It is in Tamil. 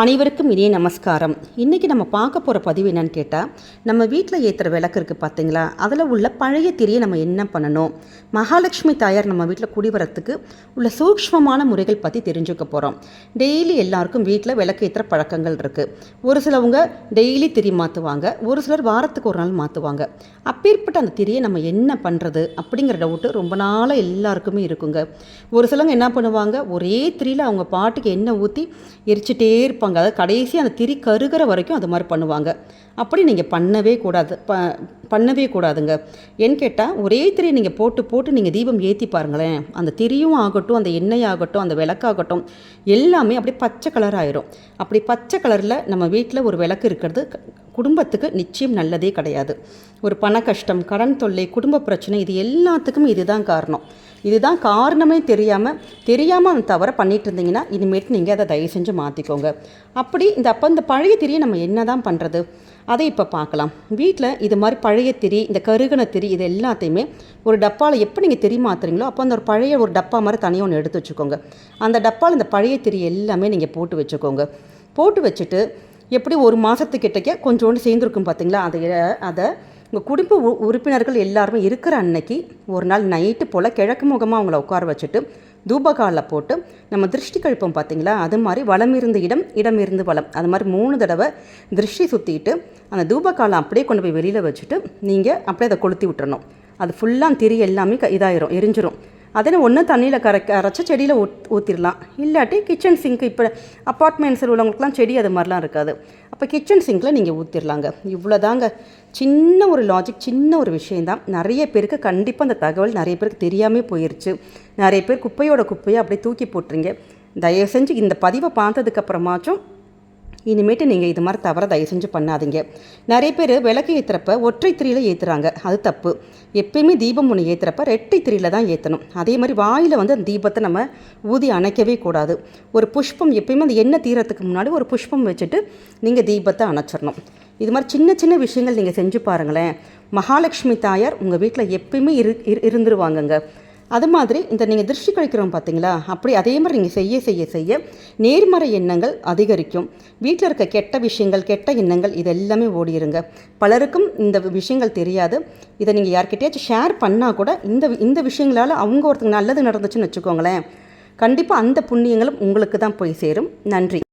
அனைவருக்கும் இனிய நமஸ்காரம். இன்றைக்கி நம்ம பார்க்க போகிற பதிவு என்னன்னு கேட்டால் நம்ம வீட்டில் ஏற்றுற விளக்கு இருக்குது பார்த்தீங்களா அதில் உள்ள பழைய திரியை நம்ம என்ன பண்ணணும்? மகாலட்சுமி தாயார் நம்ம வீட்டில் குடிவரத்துக்கு உள்ள சூக்ஷ்மமான முறைகள் பற்றி தெரிஞ்சுக்க போகிறோம் டெய்லி எல்லாருக்கும் வீட்டில் விளக்கு ஏற்றுற பழக்கங்கள் இருக்குது ஒரு சிலவங்க டெய்லி திரி மாற்றுவாங்க ஒரு சிலர் வாரத்துக்கு ஒரு நாள் மாற்றுவாங்க அப்பேற்பட்ட அந்த திரியை நம்ம என்ன பண்ணுறது அப்படிங்கிற டவுட்டு ரொம்ப நாளாக எல்லாருக்குமே இருக்குங்க. ஒரு சிலவங்க என்ன பண்ணுவாங்க? ஒரே திரியில் அவங்க பாட்டுக்கு எண்ணெய் ஊற்றி எரிச்சிட்டே இருப்பாங்க. அதாவது கடைசி அந்த திரி கருகிற வரைக்கும் அது மாதிரி பண்ணுவாங்க. அப்படி நீங்கள் பண்ணவே கூடாது. ப பண்ணவே கூடாதுங்க. ஏன்னு கேட்டால் ஒரே திரி நீங்கள் போட்டு போட்டு நீங்கள் தீபம் ஏற்றி பாருங்களேன். அந்த திரியும் ஆகட்டும் அந்த எண்ணெய் ஆகட்டும் அந்த விளக்காகட்டும் எல்லாமே அப்படியே பச்சை கலர் ஆயிரும். அப்படி பச்சை கலரில் நம்ம வீட்டில் ஒரு விளக்கு இருக்கிறது குடும்பத்துக்கு நிச்சயம் நல்லதே கிடையாது. ஒரு பண கஷ்டம் கடன் தொல்லை குடும்ப பிரச்சனை இது எல்லாத்துக்கும் இதுதான் காரணம். இதுதான் காரணமே தெரியாமல் தெரியாமல் அந்த தவறை பண்ணிட்டு இருந்தீங்கன்னா இனிமேட்டு நீங்கள் அதை தயவு செஞ்சு மாற்றிக்கோங்க அப்படி இந்த அப்போ இந்த பழைய திரியை நம்ம என்ன தான் பண்ணுறது அதை இப்போ பார்க்கலாம். வீட்டில் இது மாதிரி பழைய திரி இந்த கருகன திரி இது எல்லாத்தையுமே ஒரு டப்பாவில் எப்போ நீங்கள் திரி மாற்றுறீங்களோ அப்போ அந்த ஒரு பழைய ஒரு டப்பா மாதிரி தனியாக ஒன்று எடுத்து வச்சுக்கோங்க. அந்த டப்பாவில் இந்த பழைய திரி எல்லாமே நீங்கள் போட்டு வச்சுக்கோங்க. போட்டு வச்சுட்டு எப்படி ஒரு மாதத்துக்கிட்டக்கே கொஞ்சோண்டு சேர்ந்துருக்கும் பார்த்தீங்களா அதை அதை உங்கள் குடும்ப உ- உறுப்பினர்கள் எல்லாருமே இருக்கிற அன்னைக்கு ஒரு நாள் நைட்டு போல் கிழக்கு முகமாக அவங்கள உட்கார வச்சுட்டு தூபகாலில் போட்டு நம்ம திருஷ்டி கழிப்போம் பார்த்தீங்களா அது மாதிரி வளம் இருந்த இடம் இடம் இருந்து வளம். அது மாதிரி மூணு தடவை திருஷ்டி சுற்றிட்டு அந்த தூபகாலை அப்படியே கொண்டு போய் வெளியில் வச்சுட்டு நீங்கள் அப்படியே அதை கொளுத்தி விட்டுறணும். அது ஃபுல்லாக திரி எல்லாமே க இதாயிரும் எரிஞ்சிரும். அதனை ஒன்று தண்ணியில் கரைக்க அரைச்ச செடியில் ஊத் ஊற்றிடலாம் இல்லாட்டி கிச்சன் சிங்க் இப்போ அப்பார்ட்மெண்ட்ஸில் உள்ளவங்களுக்குலாம் செடி அது மாதிரிலாம் இருக்காது. அப்போ கிச்சன் சிங்கில் நீங்கள் ஊற்றிடலாங்க இவ்வளோதாங்க சின்ன ஒரு லாஜிக் சின்ன ஒரு விஷயந்தான் நிறைய பேருக்கு கண்டிப்பாக அந்த தகவல் நிறைய பேருக்கு தெரியாமல் போயிருச்சு. நிறைய பேர் குப்பையோட குப்பையை அப்படியே தூக்கி போட்டுறீங்க தயவு செஞ்சு இந்த பதிவை பார்த்ததுக்கப்புறமாச்சும் இனிமேட்டு நீங்கள் இது மாதிரி தவற தயவு செஞ்சு பண்ணாதீங்க. நிறைய பேர் விளக்கு ஏற்றுறப்ப ஒற்றை திரியில் ஏற்றுறாங்க அது தப்பு. எப்பயுமே தீபம் ஒன்று ஏற்றுறப்ப ரெட்டை திரியில் தான் ஏற்றணும் அதே மாதிரி வாயில் வந்து அந்த தீபத்தை நம்ம ஊதி அணைக்கவே கூடாது. ஒரு புஷ்பம் எப்பயுமே அந்த எண்ணெய் தீரத்துக்கு முன்னாடி ஒரு புஷ்பம் வச்சுட்டு நீங்கள் தீபத்தை அணைச்சிடணும். இது மாதிரி சின்ன சின்ன விஷயங்கள் நீங்கள் செஞ்சு பாருங்களேன். மகாலட்சுமி தாயார் உங்கள் வீட்டில் எப்பயுமே இரு இரு- இருந்துருவாங்கங்க. அது மாதிரி இந்த நீங்கள் திருஷ்டி கழிக்கிறோம் பார்த்தீங்களா அப்படி அதே மாதிரி நீங்கள் செய்ய செய்ய செய்ய நேர்மறை எண்ணங்கள் அதிகரிக்கும். வீட்டில் இருக்க கெட்ட விஷயங்கள் கெட்ட எண்ணங்கள் இது எல்லாமே ஓடிருங்க. பலருக்கும் இந்த விஷயங்கள் தெரியாது. இதை நீங்கள் யார்கிட்டயாச்சும் ஷேர் பண்ணால் கூட இந்த இந்த விஷயங்களால் அவங்க ஒருத்தங்க நல்லது நடந்துச்சுன்னு வச்சுக்கோங்களேன். கண்டிப்பாக அந்த புண்ணியங்களும் உங்களுக்கு தான் போய் சேரும். நன்றி.